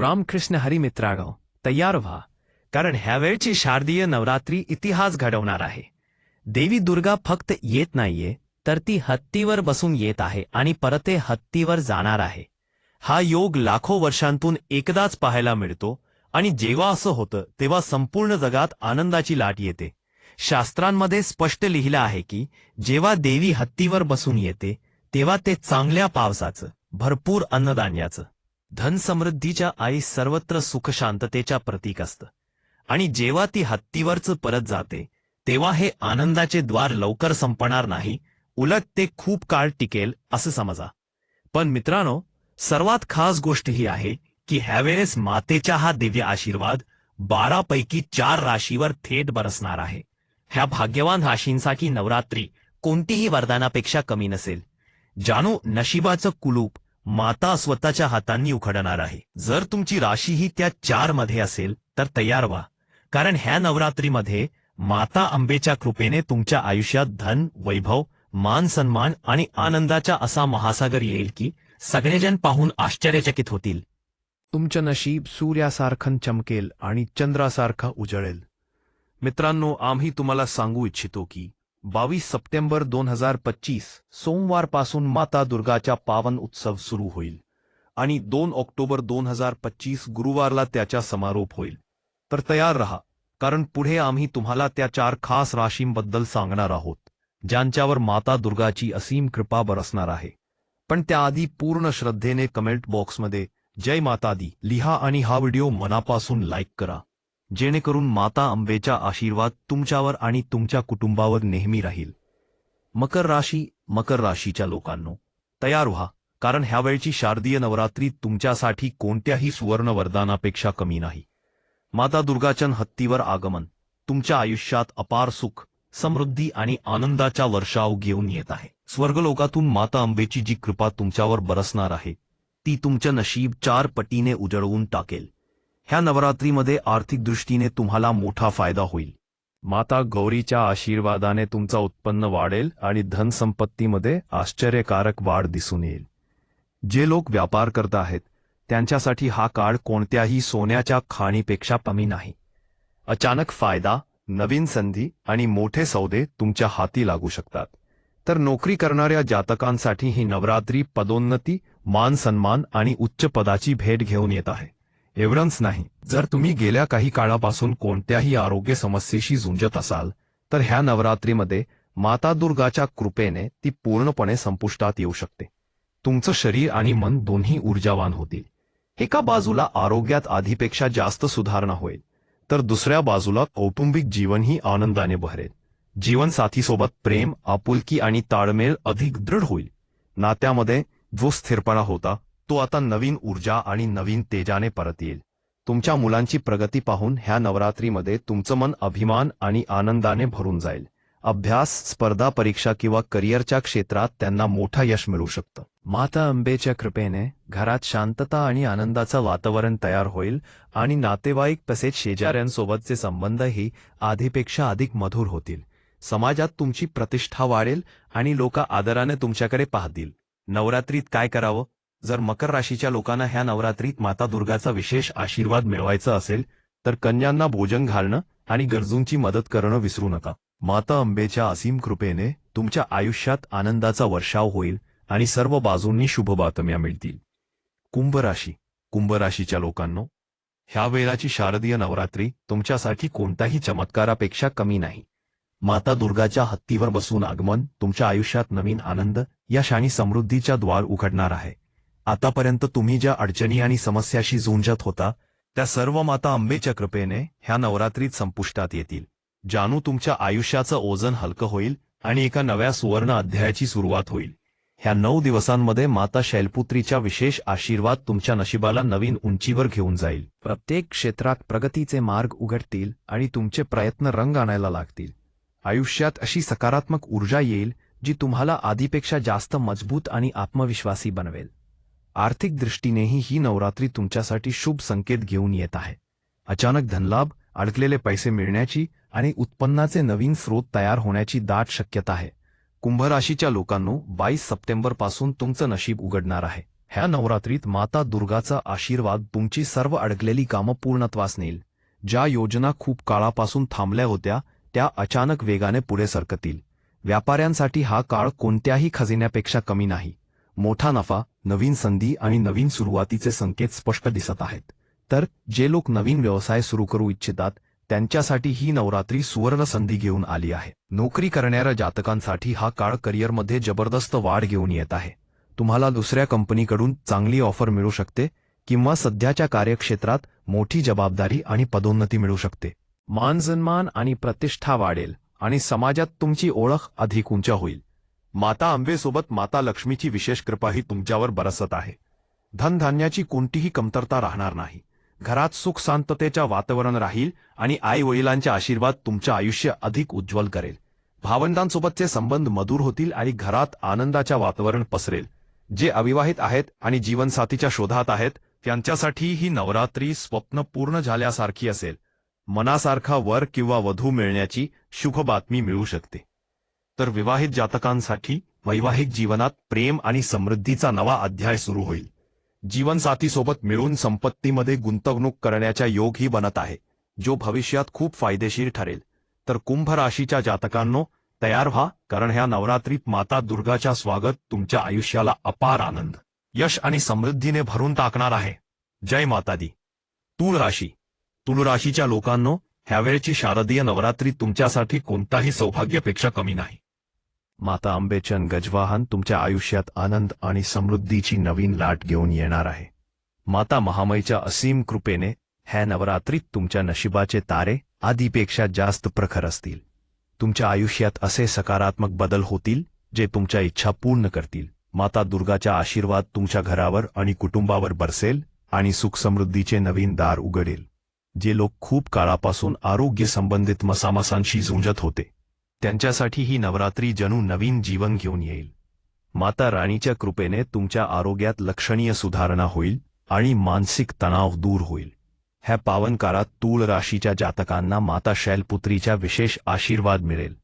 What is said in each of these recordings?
रामकृष्ण हरी तयार व्हा कारण ह्यावेळची शारदीय नवरात्री इतिहास घडवणार आहे. देवी दुर्गा फक्त येत नाहीये तर ती हत्तीवर बसून येत आहे आणि परते हत्तीवर जाणार आहे. हा योग लाखो वर्षांतून एकदाच पाहायला मिळतो आणि जेव्हा असं होतं तेव्हा संपूर्ण जगात आनंदाची लाट येते. शास्त्रांमध्ये स्पष्ट लिहिलं आहे की जेव्हा देवी हत्तीवर बसून येते तेव्हा ते चांगल्या पावसाचं भरपूर अन्नधान्याचं धनसमृद्धीच्या आई सर्वत्र सुखशांततेच्या प्रतीक असतं. आणि जेव्हा ती हत्तीवरच परत जाते तेव्हा हे आनंदाचे द्वार लवकर संपणार नाही उलट ते खूप काळ टिकेल असं समजा. पण मित्रांनो सर्वात खास गोष्ट ही आहे की ह्यावेळेस मातेचा हा दिव्य आशीर्वाद बारा पैकी चार राशीवर थेट बरसणार आहे. ह्या भाग्यवान राशींसाठी नवरात्री कोणतीही वरदानापेक्षा कमी नसेल. जानू नशिबाचं कुलूप माता स्वतःच्या हातांनी उखडणार आहे. जर तुमची राशी ही त्या चारमध्ये असेल तर तयार व्हा. कारण ह्या नवरात्रीमध्ये माता आंबेच्या कृपेने तुमच्या आयुष्यात धन वैभव मान सन्मान आणि आनंदाचा असा महासागर येईल की सगळेजण पाहून आश्चर्यचकित होतील. तुमचं नशीब सूर्यासारखं चमकेल आणि चंद्रासारखा उजळेल. मित्रांनो आम्ही तुम्हाला सांगू इच्छितो की बावीस सप्टेंबर दोन हजार पच्चीस सोमवारपासून माता दुर्गाचा पावन उत्सव सुरू होईल आणि दोन ऑक्टोबर दोन हजार पच्चीस गुरुवारला त्याचा समारोप होईल. तर तयार रहा कारण पुढे आम्ही तुम्हाला त्या चार खास राशींबद्दल सांगणार आहोत ज्यांच्यावर माता दुर्गाची असीम कृपा बरसणार आहे. पण त्याआधी पूर्ण श्रद्धेने कमेंट बॉक्समध्ये जय माता दी लिहा आणि हा व्हिडिओ मनापासून लाईक करा. जेणेकरून माता अंबेचा आशीर्वाद तुमच्यावर आणि तुमच्या कुटुंबावर नेहमी राहील. मकर राशी मकर राशीच्या लोकांनो तयार व्हा कारण ह्यावेळची शारदीय नवरात्री तुमच्यासाठी कोणत्याही सुवर्ण वरदानापेक्षा कमी नाही. माता दुर्गाचन हत्तीवर आगमन तुमच्या आयुष्यात अपार सुख समृद्धी आणि आनंदाचा वर्षाव घेऊन येत आहे. स्वर्गलोकातून माता अंबेची जी कृपा तुमच्यावर बरसणार आहे ती तुमचं नशीब चार पटीने उजळवून टाकेल. ह्या नवरात्रीमध्ये आर्थिक दृष्टीने तुम्हाला मोठा फायदा होईल. माता गौरीच्या आशीर्वादाने तुमचा उत्पन्न वाढेल आणि धनसंपत्तीमध्ये आश्चर्यकारक वाढ दिसून येईल. जे लोक व्यापार करत आहेत त्यांच्यासाठी हा काळ कोणत्याही सोन्याच्या खाणीपेक्षा कमी नाही. अचानक फायदा नवीन संधी आणि मोठे सौदे तुमच्या हाती लागू शकतात. तर नोकरी करणाऱ्या जातकांसाठी ही नवरात्री पदोन्नती मान सन्मान आणि उच्च पदाची भेट घेऊन येत आहे. एवढंच नाही. जर तुम्ही गेल्या काही काळापासून कोणत्याही आरोग्य समस्येशी झुंजत असाल तर ह्या नवरात्रीमध्ये माता दुर्गाच्या कृपेने ती पूर्णपणे संपुष्टात येऊ शकते. तुमचं शरीर आणि मन दोन्ही ऊर्जावान होतील. एका बाजूला आरोग्यात आधीपेक्षा जास्त सुधारणा होईल तर दुसऱ्या बाजूला कौटुंबिक जीवनही आनंदाने बहरेल जीवनसाथीसोबत प्रेम आपुलकी आणि ताळमेळ अधिक दृढ होईल. नात्यामध्ये जो स्थिरपणा होता तो आता नवीन ऊर्जा आणि नवीन तेजाने परत येईल. तुमच्या मुलांची प्रगती पाहून ह्या नवरात्रीमध्ये तुमचं मन अभिमान आणि आनंदाने भरून जाईल. अभ्यास स्पर्धा परीक्षा किंवा करिअरच्या क्षेत्रात त्यांना मोठा यश मिळू शकतं. माता अंबेच्या कृपेने घरात शांतता आणि आनंदाचं वातावरण तयार होईल आणि नातेवाईक तसेच शेजाऱ्यांसोबतचे संबंधही आधीपेक्षा अधिक मधुर होतील. समाजात तुमची प्रतिष्ठा वाढेल आणि लोक आदराने तुमच्याकडे पाहतील. नवरात्रीत काय करावं? जर मकर राशीच्या लोकांना ह्या नवरात्रीत माता दुर्गाचा विशेष आशीर्वाद मिळवायचा असेल तर कन्यांना भोजन घालणं आणि गरजूंची मदत करणं विसरू नका. माता अंबेच्या असीम कृपेने तुमच्या आयुष्यात आनंदाचा वर्षाव होईल आणि सर्व बाजूंनी शुभ बातम्या मिळतील. कुंभ राशी. कुंभ राशीच्या लोकांनो ह्या वेळाची शारदीय नवरात्री तुमच्यासाठी कोणत्याही चमत्कारापेक्षा कमी नाही. माता दुर्गाच्या हत्तीवर बसून आगमन तुमच्या आयुष्यात नवीन आनंद यश आणि समृद्धीच्या द्वार उघडणार आहे. आतापर्यंत तुम्ही ज्या अडचणी आणि समस्याशी झुंजत होता त्या सर्व माता अंबेच्या कृपेने ह्या नवरात्रीत संपुष्टात येतील. जानू तुमच्या आयुष्याचं ओझन हलकं होईल आणि एका नव्या सुवर्ण अध्यायाची सुरुवात होईल. ह्या नऊ दिवसांमध्ये माता शैलपुत्रीच्या विशेष आशीर्वाद तुमच्या नशिबाला नवीन उंचीवर घेऊन जाईल. प्रत्येक क्षेत्रात प्रगतीचे मार्ग उघडतील आणि तुमचे प्रयत्न रंग आणायला लागतील. आयुष्यात अशी सकारात्मक ऊर्जा येईल जी तुम्हाला आधीपेक्षा जास्त मजबूत आणि आत्मविश्वासी बनवेल. आर्थिक दृष्टीनेही ही नवरात्री तुमच्यासाठी शुभ संकेत घेऊन येत आहे. अचानक धनलाभ अडकलेले पैसे मिळण्याची आणि उत्पन्नाचे नवीन स्रोत तयार होण्याची दाट शक्यता आहे. कुंभ राशीच्या लोकांनो बावीस सप्टेंबरपासून तुमचं नशीब उघडणार आहे. ह्या नवरात्रीत माता दुर्गाचा आशीर्वाद तुमची सर्व अडकलेली कामं पूर्णत्वास नेईल. ज्या योजना खूप काळापासून थांबल्या होत्या त्या अचानक वेगाने पुढे सरकतील. व्यापाऱ्यांसाठी हा काळ कोणत्याही खजिन्यापेक्षा कमी नाही. मोठा नफा नवीन संधी आणि नवीन सुरुवातीचे संकेत स्पष्ट दिसत आहेत. तर जे लोक नवीन व्यवसाय सुरू करू इच्छितात त्यांच्यासाठी ही नवरात्री सुवर्ण संधी घेऊन आली आहे. नोकरी करणाऱ्या जातकांसाठी हा काळ करिअरमध्ये जबरदस्त वाढ घेऊन येत आहे. तुम्हाला दुसऱ्या कंपनीकडून चांगली ऑफर मिळू शकते किंवा सध्याच्या कार्यक्षेत्रात मोठी जबाबदारी आणि पदोन्नती मिळू शकते. मानसन्मान आणि प्रतिष्ठा वाढेल आणि समाजात तुमची ओळख अधिक उंच होईल. माता आंबेसोबत माता लक्ष्मीची विशेष कृपाही तुमच्यावर बरसत आहे. धनधान्याची कोणतीही कमतरता राहणार नाही. घरात सुख शांततेच्या वातावरण राहील आणि आई वडिलांचे आशीर्वाद तुमचं आयुष्य अधिक उज्ज्वल करेल. भावंडांसोबतचे संबंध मधुर होतील आणि घरात आनंदाच्या वातावरण पसरेल. जे अविवाहित आहेत आणि जीवनसाथीच्या शोधात आहेत त्यांच्यासाठी ही नवरात्री स्वप्न पूर्ण झाल्यासारखी असेल. मनासारखा वर किंवा वधू मिळण्याची शुभ बातमी मिळू शकते. तर विवाहित जातकांसाठी वैवाहिक जीवनात प्रेम आणि समृद्धीचा नवा अध्याय सुरू होईल. जीवनसाथीसोबत मिळून संपत्तीमध्ये गुंतवणूक करण्याचा योगही बनत आहे जो भविष्यात खूप फायदेशीर ठरेल. तर कुंभ राशीच्या जातकांनो तयार व्हा कारण ह्या नवरात्रीत माता दुर्गाच्या स्वागत तुमच्या आयुष्याला अपार आनंद. यश आणि समृद्धीने भरून टाकणार आहे. जय माता दी तूळ राशी. तुळ राशीच्या लोकांनो ह्यावेळची शारदीय नवरात्री तुमच्यासाठी कोणताही सौभाग्यापेक्षा कमी नाही. माता आंबेचन गजवाहन तुमच्या आयुष्यात आनंद आणि समृद्धीची नवीन लाट घेऊन येणार आहे. माता महामाईच्या असीम कृपेने ह्या नवरात्रीत तुमच्या नशिबाचे तारे आधीपेक्षा जास्त प्रखर असतील. तुमच्या आयुष्यात असे सकारात्मक बदल होतील जे तुमच्या इच्छा पूर्ण करतील. माता दुर्गाचा आशीर्वाद तुमच्या घरावर आणि कुटुंबावर बरसेल आणि सुखसमृद्धीचे नवीन दार उघडेल. जे लोक खूप काळापासून आरोग्य संबंधित मसामसांशी झुंजत होते. त्यांच्यासाठी ही नवरात्री जणू नवीन जीवन घेऊन येईल. माता राणीच्या कृपेने तुमच्या आरोग्यात लक्षणीय सुधारणा होईल आणि मानसिक तणाव दूर होईल. ह्या पावनकारात तूळ राशीच्या जातकांना माता शैलपुत्रीचा विशेष आशीर्वाद मिळेल.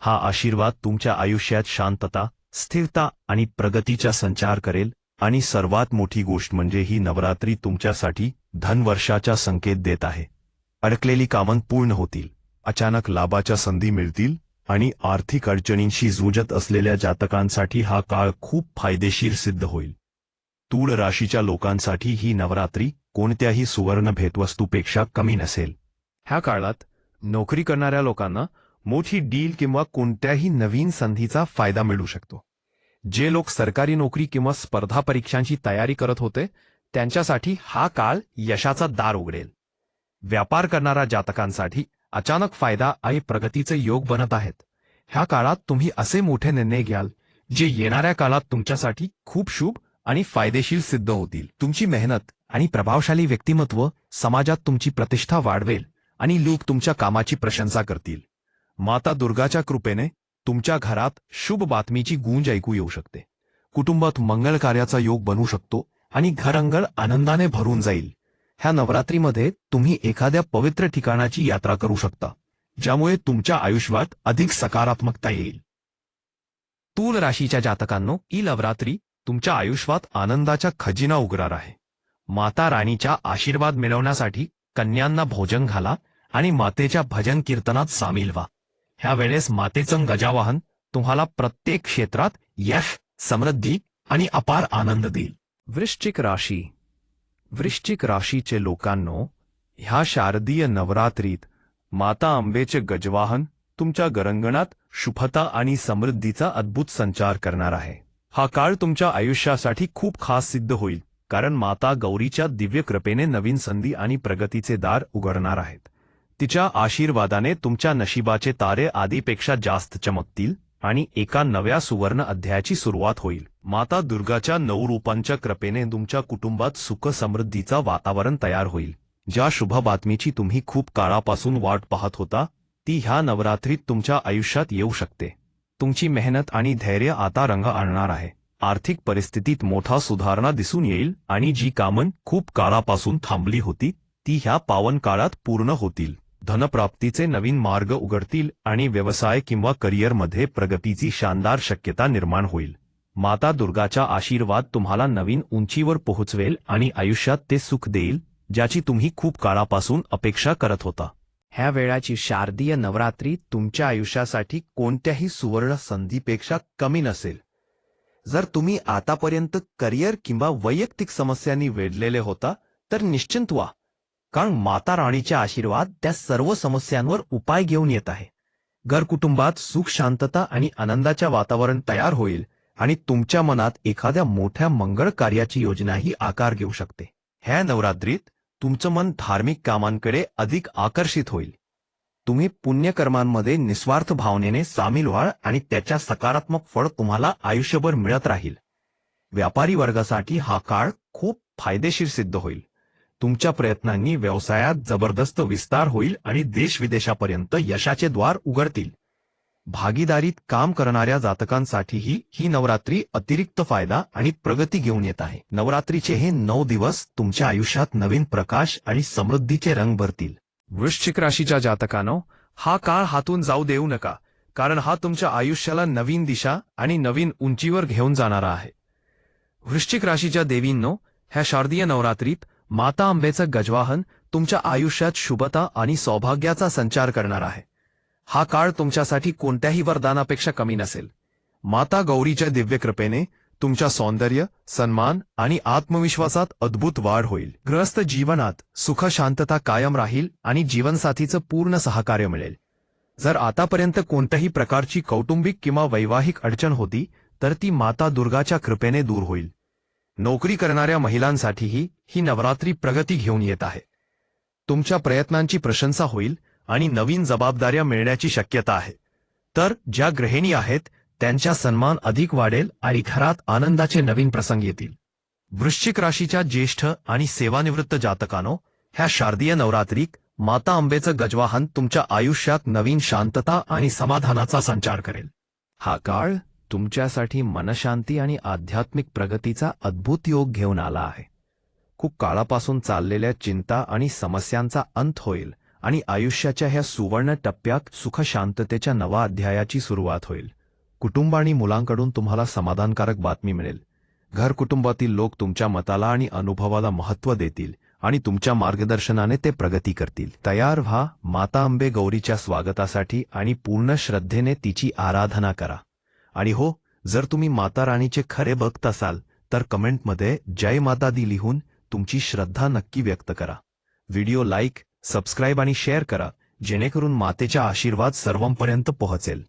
हा आशीर्वाद तुमच्या आयुष्यात शांतता स्थिरता आणि प्रगतीचा संचार करेल आणि सर्वात मोठी गोष्ट म्हणजे ही नवरात्री तुमच्यासाठी धनवर्षाचा संकेत देत आहे. अडकलेली कामं पूर्ण होतील. अचानक लाभाच्या संधी मिळतील आणि आर्थिक अडचणींशी झुंजत असलेल्या जातकांसाठी हा काळ खूप फायदेशीर सिद्ध होईल. तूळ राशीच्या लोकांसाठी ही नवरात्री कोणत्याही सुवर्ण भेटवस्तूपेक्षा कमी नसेल. ह्या काळात नोकरी करणाऱ्या लोकांना मोठी डील किंवा कोणत्याही नवीन संधीचा फायदा मिळू शकतो. जे लोक सरकारी नोकरी किंवा स्पर्धा परीक्षांची तयारी करत होते त्यांच्यासाठी हा काळ यशाचा दार उघडेल. व्यापार करणाऱ्या जातकांसाठी अचानक फायदा आणि प्रगतीचे योग बनत आहेत. ह्या काळात तुम्ही असे मोठे निर्णय घ्याल जे येणाऱ्या काळात तुमच्यासाठी खूप शुभ आणि फायदेशीर सिद्ध होतील. तुमची मेहनत आणि प्रभावशाली व्यक्तिमत्व समाजात तुमची प्रतिष्ठा वाढवेल आणि लोक तुमच्या कामाची प्रशंसा करतील. माता दुर्गाच्या कृपेने तुमच्या घरात शुभ बातमीची गूंज ऐकू येऊ शकते. कुटुंबात मंगल कार्याचा योग बनू शकतो आणि घरंगळ आनंदाने भरून जाईल. ह्या नवरात्रीमध्ये तुम्ही एखाद्या पवित्र ठिकाणाची यात्रा करू शकता ज्यामुळे तुमच्या आयुष्यात अधिक सकारात्मकता येईल. तूल राशीच्या जातकांनो ई नवरात्री तुमच्या आयुष्यात आनंदाचा खजिना उघडणार आहे. माता राणीचा आशीर्वाद मिळवण्यासाठी कन्यांना भोजन घाला आणि मातेच्या भजन कीर्तनात सामील व्हा. ह्या वेळेस मातेचं गजावाहन तुम्हाला प्रत्येक क्षेत्रात यश समृद्धी आणि अपार आनंद देईल. वृश्चिक राशी वृश्चिक राशीचे लोकांनो ह्या शारदीय नवरात्रीत माता आंबेचे गजवाहन तुमच्या गरंगणात शुभता आणि समृद्धीचा अद्भुत संचार करणार आहे. हा काळ तुमच्या आयुष्यासाठी खूप खास सिद्ध होईल कारण माता गौरीच्या दिव्य कृपेने नवीन संधी आणि प्रगतीचे दार उघडणार आहेत. तिच्या आशीर्वादाने तुमच्या नशिबाचे तारे आधीपेक्षा जास्त चमकतील आणि एका नव्या सुवर्ण अध्यायाची सुरुवात होईल. माता दुर्गाच्या नऊ रूपांच्या कृपेने तुमच्या कुटुंबात सुख समृद्धीचा वातावरण तयार होईल. ज्या शुभ बातमीची तुम्ही खूप काळापासून वाट पाहत होता ती ह्या नवरात्रीत तुमच्या आयुष्यात येऊ शकते. तुमची मेहनत आणि धैर्य आता रंग आणणार आहे. आर्थिक परिस्थितीत मोठा सुधारणा दिसून येईल आणि जी कामन खूप काळापासून थांबली होती ती ह्या पावन काळात पूर्ण होतील. धनप्राप्तीचे नवीन मार्ग उघडतील आणि व्यवसाय किंवा करिअरमध्ये प्रगतीची शानदार शक्यता निर्माण होईल. माता दुर्गाचा आशीर्वाद तुम्हाला नवीन उंचीवर पोहोचवेल आणि आयुष्यात ते सुख देईल ज्याची तुम्ही खूप काळापासून अपेक्षा करत होता. ह्या वेळाची शारदीय नवरात्री तुमच्या आयुष्यासाठी कोणत्याही सुवर्ण संधीपेक्षा कमी नसेल. जर तुम्ही आतापर्यंत करिअर किंवा वैयक्तिक समस्यांनी वेढलेले होता तर निश्चिंत व्हा. कारण माता राणीच्या आशीर्वाद त्या सर्व समस्यांवर उपाय घेऊन येत आहे. घरकुटुंबात सुख शांतता आणि आनंदाच्या वातावरण तयार होईल आणि तुमच्या मनात एखाद्या मोठ्या मंगळ कार्याची योजनाही आकार घेऊ शकते. ह्या नवरात्रीत तुमचं मन धार्मिक कामांकडे अधिक आकर्षित होईल. तुम्ही पुण्यकर्मांमध्ये निस्वार्थ भावनेने सामील व्हाल आणि त्याच्या सकारात्मक फळ तुम्हाला आयुष्यभर मिळत राहील. व्यापारी वर्गासाठी हा काळ खूप फायदेशीर सिद्ध होईल. तुमच्या प्रयत्नांनी व्यवसायात जबरदस्त विस्तार होईल आणि देश विदेशापर्यंत यशाचे द्वार उघडतील. भागीदारीत काम करणाऱ्या जातकांसाठीही ही नवरात्री अतिरिक्त फायदा आणि प्रगती घेऊन येत आहे. नवरात्रीचे हे नऊ दिवस तुमच्या आयुष्यात नवीन प्रकाश आणि समृद्धीचे रंग भरतील. वृश्चिक राशीच्या जातकानो हा काळ हातून जाऊ देऊ नका कारण हा तुमच्या आयुष्याला नवीन दिशा आणि नवीन उंचीवर घेऊन जाणारा आहे. वृश्चिक राशीच्या देवींनो ह्या शारदीय नवरात्रीत माता आंबेचं गजवाहन तुमच्या आयुष्यात शुभता आणि सौभाग्याचा संचार करणार आहे. हा काळ तुमच्यासाठी कोणत्याही वरदानापेक्षा कमी नसेल. माता गौरीच्या दिव्य कृपेने तुमच्या सौंदर्य सन्मान आणि आत्मविश्वासात अद्भुत वाढ होईल. ग्रस्त जीवनात सुख शांतता कायम राहील आणि जीवनसाथीचं पूर्ण सहकार्य मिळेल. जर आतापर्यंत कोणत्याही प्रकारची कौटुंबिक किंवा वैवाहिक अडचण होती तर ती माता दुर्गाच्या कृपेने दूर होईल. नोकरी करणाऱ्या महिलांसाठीही ही नवरात्री प्रगती घेऊन येत आहे. तुमच्या प्रयत्नांची प्रशंसा होईल आणि नवीन जबाबदाऱ्या मिळण्याची शक्यता आहे. तर ज्या गृहिणी आहेत त्यांचा सन्मान अधिक वाढेल आणि घरात आनंदाचे नवीन प्रसंग येतील. वृश्चिक राशीच्या ज्येष्ठ आणि सेवानिवृत्त जातकानो ह्या शारदीय नवरात्रीत माता आंबेचं गजवाहन तुमच्या आयुष्यात नवीन शांतता आणि समाधानाचा संचार करेल. हा काळ तुमच्यासाठी मनशांती आणि आध्यात्मिक प्रगतीचा अद्भुत योग घेऊन आला आहे. खूप काळापासून चाललेल्या चिंता आणि समस्यांचा अंत होईल आणि आयुष्याच्या ह्या सुवर्ण टप्प्यात सुखशांततेच्या नवा अध्यायाची सुरुवात होईल. कुटुंब आणि मुलांकडून तुम्हाला समाधानकारक बातमी मिळेल. घर कुटुंबातील लोक तुमच्या मताला आणि अनुभवाला महत्त्व देतील आणि तुमच्या मार्गदर्शनाने ते प्रगती करतील. तयार व्हा माता अंबे गौरीच्या स्वागतासाठी आणि पूर्ण श्रद्धेने तिची आराधना करा. आणि हो जर तुम्ही माता राणीचे खरे भक्त असाल तर कमेंटमध्ये जय माता दी लिहून तुमची श्रद्धा नक्की व्यक्त करा. व्हिडिओ लाईक सबस्क्राईब आणि शेअर करा जेणेकरून मातेचा आशीर्वाद सर्वांपर्यंत पोहोचेल.